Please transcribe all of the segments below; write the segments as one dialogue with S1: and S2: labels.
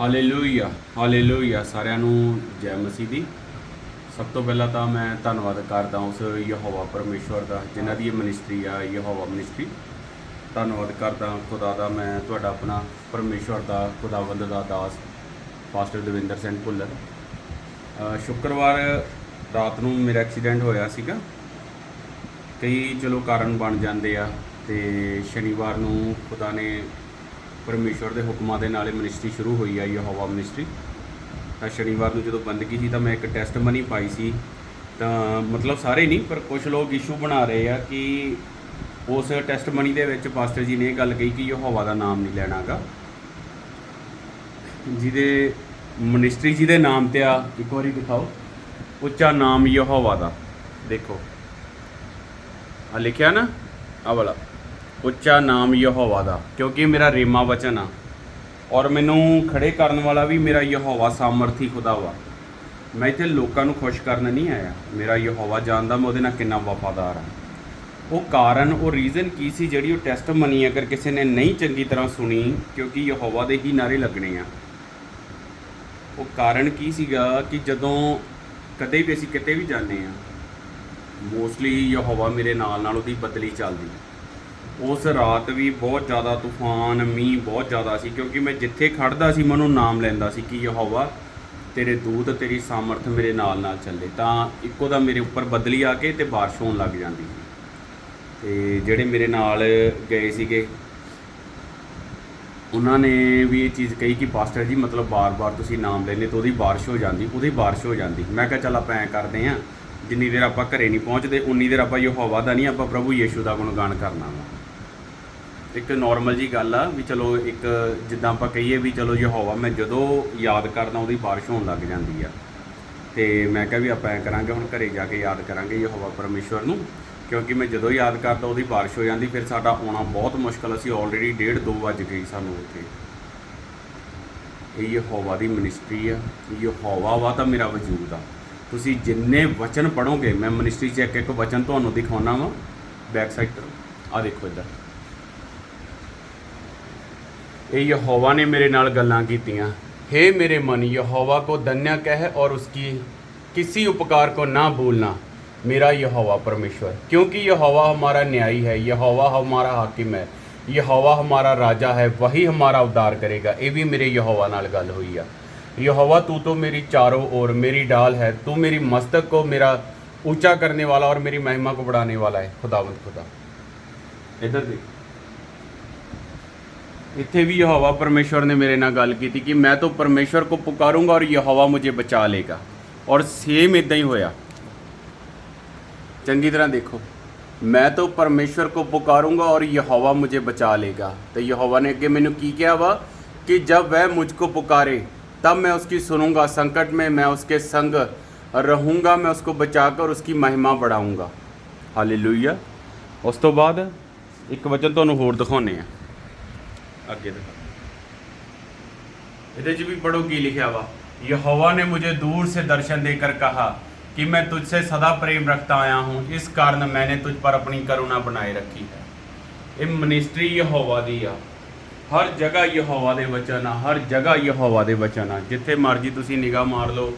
S1: Hallelujah hallelujah ਸਾਰਿਆਂ ਨੂੰ ਜੈ ਮਸੀਹ ਦੀ। ਸਭ ਤੋਂ ਪਹਿਲਾਂ ਤਾਂ ਮੈਂ ਧੰਨਵਾਦ ਕਰਦਾ ਉਸ ਯਹੋਵਾ ਪਰਮੇਸ਼ਵਰ ਦਾ, ਜਿਨ੍ਹਾਂ ਦੀ ਇਹ ਮਿਨਿਸਟਰੀ ਆ, ਯਹੋਵਾ ਮਿਨਿਸਟਰੀ ਧੰਨਵਾਦ ਕਰਦਾ ਖੁਦਾ ਦਾ, ਮੈਂ ਤੁਹਾਡਾ ਆਪਣਾ ਪਰਮੇਸ਼ਵਰ ਦਾ, ਖੁਦਾਵੰਦ ਦਾ ਦਾਸ ਪਾਸਟਰ ਦਵਿੰਦਰ ਸਿੰਘ ਭੁੱਲਰ। ਸ਼ੁੱਕਰਵਾਰ ਰਾਤ ਨੂੰ ਮੇਰਾ ਐਕਸੀਡੈਂਟ ਹੋਇਆ ਸੀਗਾ। ਕਈ ਚਲੋ ਕਾਰਨ ਬਣ ਜਾਂਦੇ ਆ, ਤੇ ਸ਼ਨੀਵਾਰ ਨੂੰ ਖੁਦਾ ਨੇ ਪਰਮੇਸ਼ਵਰ ਦੇ ਹੁਕਮਾਂ ਦੇ ਨਾਲ ਇਹ ਮਿਨਿਸਟਰੀ ਸ਼ੁਰੂ ਹੋਈ ਆ ਯਹੋਵਾ ਮਿਨਿਸਟਰੀ ਤਾਂ ਸ਼ਨੀਵਾਰ ਨੂੰ ਜਦੋਂ ਬੰਦਗੀ ਸੀ ਤਾਂ ਮੈਂ ਇੱਕ ਟੈਸਟ ਮਨੀ ਪਾਈ ਸੀ। ਤਾਂ ਮਤਲਬ ਸਾਰੇ ਨਹੀਂ, ਪਰ ਕੁਝ ਲੋਕ ਇਸ਼ੂ ਬਣਾ ਰਹੇ ਆ ਕਿ ਉਸ ਟੈਸਟ ਮਨੀ ਦੇ ਵਿੱਚ ਪਾਸਟਰ ਜੀ ਨੇ ਇਹ ਗੱਲ ਕਹੀ ਕਿ ਯਹੋਵਾ ਦਾ ਨਾਮ ਨਹੀਂ ਲੈਣਾਗਾ ਜਿਹਦੇ ਮਿਨਿਸਟਰੀ ਦੇ ਨਾਮ ਤੇ ਆ, ਇੱਕ ਵਾਰੀ ਦਿਖਾਓ। ਉੱਚਾ ਨਾਮ ਯਹੋਵਾ ਦਾ, ਦੇਖੋ। ਆ ਲਿਖਿਆ ਨਾ ਆ ਵਾਲਾ। ਉੱਚਾ ਨਾਮ ਯਹੋਵਾ ਦਾ, ਕਿਉਂਕਿ ਮੇਰਾ ਰੇਮਾ ਵਚਨ ਆ। ਔਰ ਮੈਨੂੰ ਖੜੇ ਕਰਨ ਵਾਲਾ ਵੀ ਮੇਰਾ ਯਹੋਵਾ ਸਾਮਰਥੀ ਖੁਦਾ ਵਾ। ਮੈਂ ਇੱਥੇ ਲੋਕਾਂ ਨੂੰ ਖੁਸ਼ ਕਰਨ ਨਹੀਂ ਆਇਆ। ਮੇਰਾ ਯਹੋਵਾ ਜਾਣਦਾ ਮੈਂ ਉਹਦੇ ਨਾਲ ਕਿੰਨਾ ਵਫਾਦਾਰ ਆ। ਉਹ ਕਾਰਨ, ਉਹ ਰੀਜ਼ਨ ਕੀ ਸੀ ਜਿਹੜੀ ਉਹ ਟੈਸਟ ਮਨੀ, ਅਗਰ ਕਿਸੇ ਨੇ ਨਹੀਂ ਚੰਗੀ ਤਰ੍ਹਾਂ ਸੁਣੀ, ਕਿਉਂਕਿ ਯਹੋਵਾ ਦੇ ਹੀ ਨਾਰੇ ਲੱਗਣੇ ਆ। ਉਹ ਕਾਰਨ ਕੀ ਸੀਗਾ ਕਿ ਜਦੋਂ ਕਦੇ ਵੀ ਅਸੀਂ ਕਿਤੇ ਵੀ ਜਾਂਦੇ ਆ ਮੋਸਟਲੀ ਯਹੋਵਾ ਮੇਰੇ ਨਾਲ ਨਾਲ ਉਹਦੀ ਬਦਲੀ ਚੱਲਦੀ। ਹੈ ਉਸ ਰਾਤ ਵੀ ਬਹੁਤ ਜ਼ਿਆਦਾ ਤੂਫਾਨ, ਮੀਂਹ ਬਹੁਤ ਜ਼ਿਆਦਾ ਸੀ ਕਿਉਂਕਿ ਮੈਂ ਜਿੱਥੇ ਖੜਦਾ ਸੀ ਮੈਨੂੰ ਨਾਮ ਲੈਂਦਾ ਸੀ ਕਿ ਯਹੋਵਾ, ਤੇਰੇ ਦੂਤ, ਤੇਰੀ ਸਾਮਰਥ ਮੇਰੇ ਨਾਲ ਨਾਲ ਚੱਲੇ। ਤਾਂ ਇੱਕੋ ਦਾ ਮੇਰੇ ਉੱਪਰ ਬਦਲੀ ਆ ਕੇ ਤੇ ਬਾਰਿਸ਼ ਹੋਣ ਲੱਗ ਜਾਂਦੀ ਸੀ। ਤੇ ਜਿਹੜੇ ਮੇਰੇ ਨਾਲ ਗਏ ਸੀਗੇ, ਉਹਨਾਂ ਨੇ ਵੀ ਇਹ ਚੀਜ਼ ਕਹੀ ਕਿ, ਪਾਸਟਰ ਜੀ, ਮਤਲਬ ਬਾਰ-ਬਾਰ ਤੁਸੀਂ ਨਾਮ ਲੈਂਦੇ ਤਾਂ ਉਹਦੀ ਬਾਰਿਸ਼ ਹੋ ਜਾਂਦੀ, ਉਹਦੀ ਬਾਰਿਸ਼ ਹੋ ਜਾਂਦੀ। ਮੈਂ ਕਿਹਾ, ਚੱਲ ਆਪਾਂ ਐਂ ਕਰਦੇ ਆਂ ਜਿੰਨੀ ਦੇਰ ਆਪਾਂ ਘਰੇ ਨਹੀਂ ਪਹੁੰਚਦੇ, ਉਨੀ ਦੇਰ ਆਪਾਂ ਯਹੋਵਾ ਦਾ ਨਹੀਂ, ਆਪਾਂ ਪ੍ਰਭੂ ਯੇਸ਼ੂ ਦਾ ਗੁਣਗਾਨ ਕਰਨਾ ਵਾ। ਇੱਕ ਨਾਰਮਲ ਜੀ ਗੱਲ ਆ ਵੀ ਚਲੋ ਇੱਕ ਜਿੱਦਾਂ ਆਪਾਂ ਕਹੀਏ ਵੀ ਚਲੋ ਯਹੋਵਾ, ਮੈਂ ਜਦੋਂ ਯਾਦ ਕਰਦਾ ਉਹਦੀ ਬਾਰਿਸ਼ ਹੋਣ ਲੱਗ ਜਾਂਦੀ ਆ। ਤੇ ਮੈਂ ਕਿਹਾ ਵੀ ਆਪਾਂ ਐਂ ਕਰਾਂਗੇ, ਹੁਣ ਘਰੇ ਜਾ ਕੇ ਯਾਦ ਕਰਾਂਗੇ ਯਹੋਵਾ ਪਰਮੇਸ਼ਵਰ ਨੂੰ, ਕਿਉਂਕਿ ਮੈਂ ਜਦੋਂ ਯਾਦ ਕਰਦਾ ਉਹਦੀ ਬਾਰਿਸ਼ ਹੋ ਜਾਂਦੀ, ਫਿਰ ਸਾਡਾ ਆਉਣਾ ਬਹੁਤ ਮੁਸ਼ਕਲ, ਅਸੀਂ ਆਲਰੇਡੀ 1:30 2 ਵੱਜ ਗਈ ਸਾਨੂੰ ਉੱਥੇ। ਇਹ ਯਹੋਵਾ ਦੀ ਮਿਨਿਸਟਰੀ ਆ, ਯਹੋਵਾ ਵਾ ਤਾਂ ਮੇਰਾ ਵਜੂਦ ਆ। ਤੁਸੀਂ ਜਿੰਨੇ ਵਚਨ ਪੜੋਗੇ ਮੈਂ ਮਿਨਿਸਟਰੀ 'ਚ ਇੱਕ ਇੱਕ ਵਚਨ ਤੁਹਾਨੂੰ ਦਿਖਾਉਣਾ ਵਾ ਬੈਕ ਸਾਈਡ ਤੋਂ। ਆ ਦੇਖੋ ਇੱਧਰ। ਇਹ ਯਹੋਵਾ ਨੇ ਮੇਰੇ ਨਾਲ ਗੱਲਾਂ ਕੀਤੀਆਂ हे मेरे मन यहोवा को धन्य कह और उसकी किसी उपकार को ना भूलना मेरा यहोवा परमेश्वर क्योंकि यहोवा हमारा न्यायी है यहोवा हमारा हाकिम है यहोवा हमारा राजा है वही हमारा उद्धार करेगा ये भी मेरे यहोवा नाल गल हुई आ यहोवा तू तो मेरी चारों ओर मेरी डाल है तू मेरी मस्तक को मेरा ऊंचा करने वाला और मेरी महिमा को बढ़ाने वाला है खुदावंत खुदा इधर देख ਇੱਥੇ ਵੀ ਯਹੋਵਾ ਪਰਮੇਸ਼ਵਰ ਨੇ ਮੇਰੇ ਨਾਲ ਗੱਲ ਕੀਤੀ ਕਿ ਮੈਂ ਤਾਂ ਪਰਮੇਸ਼ਵਰ ਕੋ ਪੁਕਾਰੂੰਗਾ ਔਰ ਯਹੋਵਾ ਮੁਝੇ ਬਚਾ ਲੇਗਾ। ਔਰ ਸੇਮ ਇਦਾਂ ਹੀ ਹੋਇਆ। ਚੰਗੀ ਤਰ੍ਹਾਂ ਦੇਖੋ। ਮੈਂ ਤਾਂ ਪਰਮੇਸ਼ਵਰ ਕੋ ਪੁਕਾਰੂੰਗਾ ਔਰ ਯਹੋਵਾ ਮੁਝੇ ਬਚਾ ਲੇਗਾ। ਤੇ ਯਹੋਵਾ ਨੇ ਅੱਗੇ ਮੈਨੂੰ ਕੀ ਕਿਹਾ ਵਾ? ਕਿ ਜਦ ਵਹ ਮੁਝ ਕੋ ਪੁਕਾਰੇ, ਤਬ ਮੈਂ ਉਸਕੀ ਸੁਣੂੰਗਾ। ਸੰਕਟ में ਮੈਂ ਉਸਕੇ ਸੰਗ ਰਹੂੰਗਾ, ਮੈਂ ਉਸਕੋ ਬਚਾ ਕਰ ਉਸकी ਮਹਿਮਾ ਬੜਾਉਂਗਾ ਹਾਲੇਲੂਇਆ ਉਸ ਤੋਂ ਬਾਅਦ ਇੱਕ ਵਚਨ ਤੁਹਾਨੂੰ ਹੋਰ ਦਿਖਾਉਨੇ ਆ ਅੱਗੇ ਦਿਖਾ। ਇਹਦੇ 'ਚ ਵੀ ਪੜੋ ਕੀ ਲਿਖਿਆ ਵਾ? ਯਹੋਵਾ ਨੇ मुझे दूर से दर्शन देकर कहा कि मैं तुझसे सदा प्रेम रखता आया हूँ इस कारण मैंने तुझ पर अपनी करुणा बनाए रखी है ਇਹ ਮਿਨਿਸਟਰੀ ਯਹੋਵਾ ਦੀ ਆ। ਹਰ ਜਗ੍ਹਾ ਯਹੋਵਾ ਦੇ ਵਚਨ ਆ, ਹਰ ਜਗ੍ਹਾ ਯਹੋਵਾ ਦੇ ਵਚਨ ਆ। ਜਿੱਥੇ ਮਰਜ਼ੀ ਤੁਸੀਂ ਨਿਗਾਹ ਮਾਰ ਲਓ,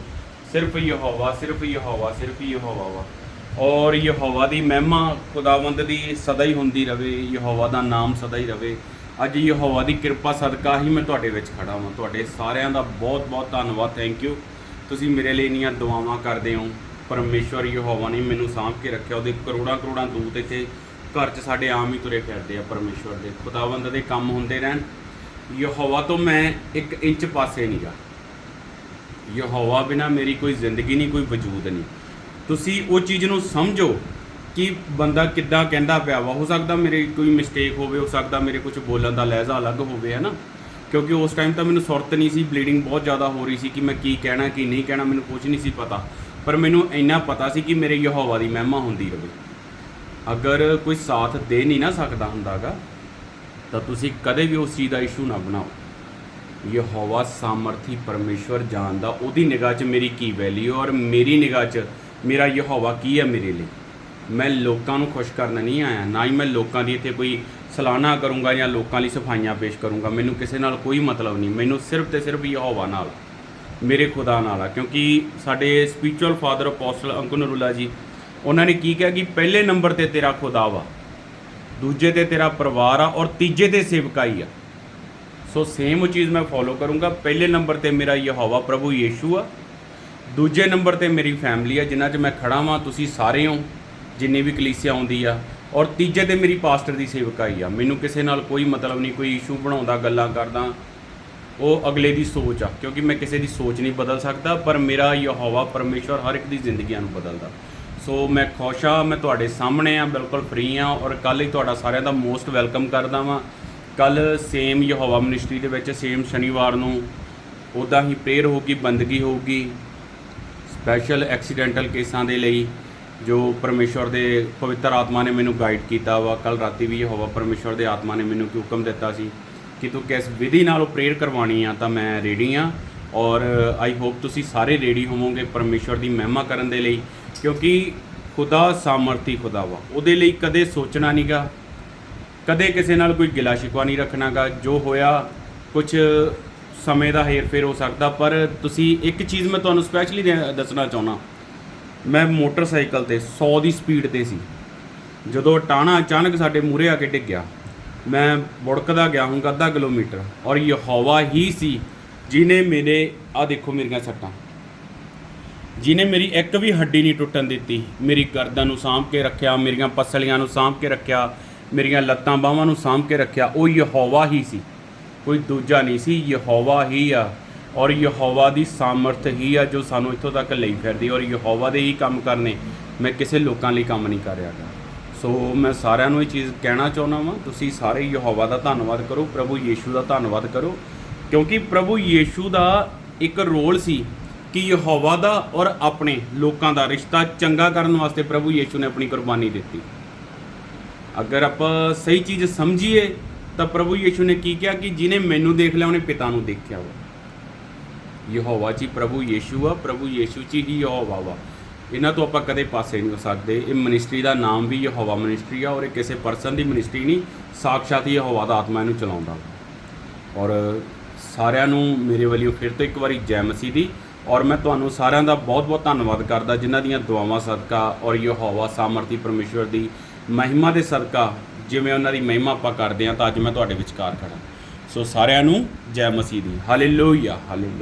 S1: ਸਿਰਫ ਯਹੋਵਾ ਸਿਰਫ ਯਹੋਵਾ ਸਿਰਫ ਯਹੋਵਾ ਵਾ। ਔਰ ਯਹੋਵਾ ਦੀ ਮਹਿਮਾ ਖੁਦਾਵੰਦ ਦੀ ਸਦਾ ਹੀ ਹੁੰਦੀ ਰਵੇ, ਯਹੋਵਾ ਦਾ ਨਾਮ ਸਦਾ ਹੀ ਰਵੇ। ਅੱਜ ਯਹੋਵਾ ਦੀ ਕਿਰਪਾ ਸਦਕਾ ਹੀ ਮੈਂ ਤੁਹਾਡੇ ਵਿੱਚ ਖੜਾ ਹਾਂ ਤੁਹਾਡੇ ਸਾਰਿਆਂ ਦਾ ਬਹੁਤ ਬਹੁਤ ਧੰਨਵਾਦ ਥੈਂਕ ਯੂ ਤੁਸੀਂ ਮੇਰੇ ਲਈ ਇੰਨੀਆਂ ਦੁਆਵਾਂ ਕਰਦੇ ਹੋ। ਪਰਮੇਸ਼ਵਰ ਯਹੋਵਾ ਨੇ ਮੈਨੂੰ ਸਾਂਭ ਕੇ ਰੱਖਿਆ। ਉਹਦੇ ਕਰੋੜਾਂ ਕਰੋੜਾਂ ਦੂਤ ਇੱਥੇ ਘਰ 'ਚ ਸਾਡੇ ਆਮ ਹੀ ਤੁਰੇ ਫਿਰਦੇ ਆ ਪਰਮੇਸ਼ਵਰ ਦੇ। ਖੁਦਾਵੰਦ ਦੇ ਕੰਮ ਹੁੰਦੇ ਰਹਿਣ। ਯਹੋਵਾ ਤੋਂ ਮੈਂ ਇੱਕ ਇੰਚ ਪਾਸੇ ਨਹੀਂ ਗਾ ਯਹੋਵਾ ਬਿਨਾ ਮੇਰੀ ਕੋਈ ਜ਼ਿੰਦਗੀ ਨਹੀਂ, ਕੋਈ ਵਜੂਦ ਨਹੀਂ। ਤੁਸੀਂ ਉਹ ਚੀਜ਼ ਨੂੰ ਸਮਝੋ ਕਿ ਬੰਦਾ ਕਿੱਦਾਂ ਕਹਿੰਦਾ ਪਿਆ ਵਾ। ਹੋ ਸਕਦਾ ਮੇਰੇ ਕੋਈ ਮਿਸਟੇਕ ਹੋਵੇ, ਹੋ ਸਕਦਾ ਮੇਰੇ ਕੁਝ ਬੋਲਣ ਦਾ ਲਹਿਜ਼ਾ ਅਲੱਗ ਹੋਵੇ, ਹੈ ਨਾ? ਕਿਉਂਕਿ ਉਸ ਟਾਈਮ ਤਾਂ ਮੈਨੂੰ ਸੁਰਤ ਨਹੀਂ ਸੀ ਬਲੀਡਿੰਗ ਬਹੁਤ ਜ਼ਿਆਦਾ ਹੋ ਰਹੀ ਸੀ ਕਿ ਮੈਂ ਕੀ ਕਹਿਣਾ, ਕੀ ਨਹੀਂ ਕਹਿਣਾ, ਮੈਨੂੰ ਕੁਝ ਨਹੀਂ ਸੀ ਪਤਾ। ਪਰ ਮੈਨੂੰ ਇੰਨਾ ਪਤਾ ਸੀ ਕਿ ਮੇਰੇ ਯਹੋਵਾ ਦੀ ਮਹਿਮਾ ਹੁੰਦੀ ਰਵੇ। ਅਗਰ ਕੋਈ ਸਾਥ ਦੇ ਨਹੀਂ ਨਾ ਸਕਦਾ ਹੁੰਦਾਗਾ, ਤਾਂ ਤੁਸੀਂ ਕਦੇ ਵੀ ਉਸ ਚੀਜ਼ ਦਾ ਇਸ਼ੂ ਨਾ ਬਣਾਓ। ਯਹੋਵਾ ਸਾਮਰਥੀ ਪਰਮੇਸ਼ਵਰ ਜਾਣਦਾ, ਉਹਦੀ ਨਿਗਾਹ 'ਚ ਮੇਰੀ ਕੀ ਵੈਲਿਊ ਔਰ ਮੇਰੀ ਨਿਗਾਹ 'ਚ ਮੇਰਾ ਯਹੋਵਾ ਕੀ ਹੈ ਮੇਰੇ ਲਈ? ਮੈਂ ਲੋਕਾਂ ਨੂੰ ਖੁਸ਼ ਕਰਨ ਨਹੀਂ ਆਇਆ, ਨਾ ਹੀ ਮੈਂ ਲੋਕਾਂ ਦੀ ਇੱਥੇ ਕੋਈ ਸਾਲਾਨਾ ਕਰੂੰਗਾ ਜਾਂ ਲੋਕਾਂ ਲਈ ਸਫਾਈਆਂ ਪੇਸ਼ ਕਰੂੰਗਾ। ਮੈਨੂੰ ਕਿਸੇ ਨਾਲ ਕੋਈ ਮਤਲਬ ਨਹੀਂ। ਮੈਨੂੰ ਸਿਰਫ ਤੇ ਸਿਰਫ ਯਹੋਵਾ ਨਾਲ, ਮੇਰੇ ਖੁਦਾ ਨਾਲ ਆ। ਕਿਉਂਕਿ ਸਾਡੇ spiritual father apostle Anku Narula ji, ਉਹਨਾਂ ਨੇ ਕੀ ਕਿਹਾ ਕਿ ਪਹਿਲੇ ਨੰਬਰ ਤੇ ਤੇਰਾ ਖੁਦਾ ਵਾ, ਦੂਜੇ ਤੇ ਤੇਰਾ ਪਰਿਵਾਰ ਆ ਔਰ ਤੀਜੇ ਤੇ ਸੇਵਕਾਈ ਆ। ਸੋ ਸੇਮ ਉਹ ਚੀਜ਼ ਮੈਂ ਫੋਲੋ ਕਰੂੰਗਾ। ਪਹਿਲੇ ਨੰਬਰ ਤੇ ਮੇਰਾ ਯਹੋਵਾ ਪ੍ਰਭੂ ਯੀਸ਼ੂ ਆ। ਦੂਜੇ ਨੰਬਰ ਤੇ ਮੇਰੀ ਫੈਮਿਲੀ ਆ, ਜਿਨ੍ਹਾਂ 'ਚ ਮੈਂ ਖੜਾ ਵਾਂ, ਤੁਸੀਂ ਸਾਰੇ ਹੋ। ਜਿੰਨੀ ਵੀ ਕਲੀਸਿਆ ਆਉਂਦੀ ਆ, ਔਰ ਤੀਜੇ ਤੇ ਮੇਰੀ ਪਾਸਟਰ ਦੀ ਸੇਵਕਾਈ ਆ। ਮੈਨੂੰ ਕਿਸੇ ਨਾਲ ਕੋਈ ਮਤਲਬ ਨਹੀਂ, ਕੋਈ ਇਸ਼ੂ ਬਣਾਉਂਦਾ, ਗੱਲਾਂ ਕਰਦਾ, ਉਹ ਅਗਲੇ ਦੀ ਸੋਚ ਆ, ਕਿਉਂਕਿ ਮੈਂ ਕਿਸੇ ਦੀ ਸੋਚ ਨਹੀਂ ਬਦਲ ਸਕਦਾ, ਪਰ ਮੇਰਾ ਯਹੋਵਾ ਪਰਮੇਸ਼ਵਰ ਹਰ ਇੱਕ ਦੀ ਜ਼ਿੰਦਗੀਆਂ ਨੂੰ ਬਦਲਦਾ। ਸੋ ਮੈਂ ਖੁਸ਼ ਆ, ਮੈਂ ਤੁਹਾਡੇ ਸਾਹਮਣੇ ਆ, ਬਿਲਕੁਲ ਫ੍ਰੀ ਆ, ਔਰ ਕੱਲ ਹੀ ਤੁਹਾਡਾ ਸਾਰਿਆਂ ਦਾ ਮੋਸਟ ਵੈਲਕਮ ਕਰਦਾ ਵਾਂ। ਕੱਲ ਸੇਮ ਯਹੋਵਾ ਮਿਨਿਸਟਰੀ ਦੇ ਵਿੱਚ ਸੇਮ ਸ਼ਨੀਵਾਰ ਨੂੰ ਉੱਦਾਂ ਹੀ ਪ੍ਰੇਅਰ ਹੋਊਗੀ, ਬੰਦਗੀ ਹੋਊਗੀ ਸਪੈਸ਼ਲ ਐਕਸੀਡੈਂਟਲ ਕੇਸਾਂ ਦੇ ਲਈ। ਜੋ ਪਰਮੇਸ਼ਵਰ ਦੇ ਪਵਿੱਤਰ ਆਤਮਾ ਨੇ ਮੈਨੂੰ ਗਾਈਡ ਕੀਤਾ ਵਾ ਕੱਲ ਰਾਤੀ ਵੀ ਯਹੋਵਾ ਪਰਮੇਸ਼ਵਰ ਦੇ ਆਤਮਾ ਨੇ ਮੈਨੂੰ ਕਿ ਹੁਕਮ ਦਿੱਤਾ ਸੀ ਕਿ ਤੂੰ ਕਿਸ ਵਿਧੀ ਨਾਲ ਉਹ ਪ੍ਰੇਅਰ ਕਰਵਾਉਣੀ ਆ, ਤਾਂ ਮੈਂ ਰੈਡੀ ਆ। ਔਰ ਆਈ ਹੋਪ ਤੁਸੀਂ ਸਾਰੇ ਰੈਡੀ ਹੋਵੋਗੇ ਪਰਮੇਸ਼ਵਰ ਦੀ ਮਹਿਮਾ ਕਰਨ ਦੇ ਲਈ, ਕਿਉਂਕਿ ਖੁਦਾ ਸਾਮਰਥੀ ਖੁਦਾ ਵਾ। ਉਹਦੇ ਲਈ ਕਦੇ ਸੋਚਣਾ ਨਹੀਂਗਾ ਕਦੇ ਕਿਸੇ ਨਾਲ ਕੋਈ ਗਿਲਾ ਸ਼ਿਕਵਾ ਨਹੀਂ ਰੱਖਣਾਗਾ ਜੋ ਹੋਇਆ ਕੁਝ ਸਮੇਂ ਦਾ ਹੇਰ-ਫੇਰ ਹੋ ਸਕਦਾ, ਪਰ ਤੁਸੀਂ ਇੱਕ ਚੀਜ਼ ਮੈਂ ਤੁਹਾਨੂੰ ਸਪੈਸ਼ਲੀ ਦੱਸਣਾ ਚਾਹੁੰਦਾ। ਮੈਂ ਮੋਟਰਸਾਈਕਲ ਤੇ 100 ਦੀ ਸਪੀਡ ਤੇ ਸੀ। ਜਦੋਂ ਟਾਣਾ ਅਚਾਨਕ ਸਾਡੇ ਮੂਹਰੇ ਆ ਕੇ ਡਿੱਗਿਆ ਮੈਂ ਬੁੜਕਦਾ ਗਿਆ ਹੂੰ ਅੱਧਾ ਕਿਲੋਮੀਟਰ ਔਰ ਯਹੋਵਾ ਹੀ ਸੀ ਜਿਨੇ ਮੇਰੇ ਆ ਦੇਖੋ ਮੇਰੀਆਂ ਸੱਟਾਂ। ਜਿਨੇ ਮੇਰੀ ਇੱਕ ਵੀ ਹੱਡੀ ਨਹੀਂ ਟੁੱਟਣ ਦਿੱਤੀ, ਮੇਰੀ ਗਰਦਨ ਨੂੰ ਸਾਂਭ ਕੇ ਰੱਖਿਆ, ਮੇਰੀਆਂ ਪਸਲੀਆਂ ਨੂੰ ਸਾਂਭ ਕੇ ਰੱਖਿਆ, ਮੇਰੀਆਂ ਲੱਤਾਂ ਬਾਹਾਂ ਨੂੰ ਸਾਂਭ ਕੇ ਰੱਖਿਆ, ਉਹ ਯਹੋਵਾ ਹੀ ਸੀ। ਕੋਈ ਦੂਜਾ ਨਹੀਂ ਸੀ ਯਹੋਵਾ ਹੀ ਆ। ਔਰ ਯਹੋਵਾ ਦੀ ਸਾਮਰਥ ਹੀ ਆ ਜੋ ਸਾਨੂੰ ਇੱਥੋਂ ਤੱਕ ਲਈ ਫਿਰਦੀ। ਔਰ ਯਹੋਵਾ ਦੇ ਹੀ ਕੰਮ ਕਰਨੇ ਮੈਂ ਕਿਸੇ ਲੋਕਾਂ ਲਈ ਕੰਮ ਨਹੀਂ ਕਰ ਰਿਹਾਗਾ ਸੋ ਮੈਂ ਸਾਰਿਆਂ ਨੂੰ ਇਹ ਚੀਜ਼ ਕਹਿਣਾ ਚਾਹੁੰਦਾ ਵਾਂ, ਤੁਸੀਂ ਸਾਰੇ ਯਹੋਵਾ ਦਾ ਧੰਨਵਾਦ ਕਰੋ, ਪ੍ਰਭੂ ਯੀਸ਼ੂ ਦਾ ਧੰਨਵਾਦ ਕਰੋ। ਕਿਉਂਕਿ ਪ੍ਰਭੂ ਯੀਸ਼ੂ ਦਾ ਇੱਕ ਰੋਲ ਸੀ ਕਿ ਯਹੋਵਾ ਦਾ ਔਰ ਆਪਣੇ ਲੋਕਾਂ ਦਾ ਰਿਸ਼ਤਾ ਚੰਗਾ ਕਰਨ ਵਾਸਤੇ ਪ੍ਰਭੂ ਯੀਸ਼ੂ ਨੇ ਆਪਣੀ ਕੁਰਬਾਨੀ ਦਿੱਤੀ। ਅਗਰ ਆਪਾਂ ਸਹੀ ਚੀਜ਼ ਸਮਝੀਏ, ਤਾਂ ਪ੍ਰਭੂ ਯੀਸ਼ੂ ਨੇ ਕੀ ਕਿਹਾ ਕਿ ਜਿਹਨੇ ਮੈਨੂੰ ਦੇਖ ਲਿਆ, ਉਹਨੇ ਪਿਤਾ ਨੂੰ ਦੇਖਿਆ ਵਾ। ਯਹੋਵਾ ਜੀ, ਪ੍ਰਭੂ ਯੀਸ਼ੂ ਆ, ਪ੍ਰਭੂ ਯੀਸ਼ੂ ਜੀ ਹੀ ਯਹੋਵਾ ਵਾ। ਇਹਨਾਂ ਤੋਂ ਆਪਾਂ ਕਦੇ ਪਾਸੇ ਨਹੀਂ ਹੋ ਸਕਦੇ। ਇਹ ਮਿਨਿਸਟਰੀ ਦਾ ਨਾਮ ਵੀ ਯਹੋਵਾ ਮਿਨਿਸਟਰੀ ਆ ਔਰ ਇਹ ਕਿਸੇ ਪਰਸਨ ਦੀ ਮਿਨਿਸਟਰੀ ਨਹੀਂ ਸਾਖਸ਼ਾਤ ਹੀ ਯਹੋਵਾ ਦਾ ਆਤਮਾ ਇਹਨੂੰ ਚਲਾਉਂਦਾ। ਵਾ ਔਰ ਸਾਰਿਆਂ ਨੂੰ ਮੇਰੇ ਵੱਲੋਂ ਫਿਰ ਤੋਂ ਇੱਕ ਵਾਰੀ ਜੈ ਮਸੀਹ ਦੀ। ਔਰ ਮੈਂ ਤੁਹਾਨੂੰ ਸਾਰਿਆਂ ਦਾ ਬਹੁਤ-ਬਹੁਤ ਧੰਨਵਾਦ ਕਰਦਾ, ਜਿਨ੍ਹਾਂ ਦੀਆਂ ਦੁਆਵਾਂ ਸਦਕਾ ਔਰ ਯਹੋਵਾ ਸਾਮਰਥੀ ਪਰਮੇਸ਼ਵਰ ਦੀ ਮਹਿਮਾ ਦੇ ਸਦਕਾ ਜਿਵੇਂ ਉਹਨਾਂ ਦੀ ਮਹਿਮਾ ਆਪਾਂ ਕਰਦੇ ਹਾਂ, ਤਾਂ ਅੱਜ ਮੈਂ ਤੁਹਾਡੇ ਵਿਚਕਾਰ ਖੜਾ ਸੋ ਸਾਰਿਆਂ ਨੂੰ ਜੈ ਮਸੀਹ ਦੀ। Hallelujah hallelujah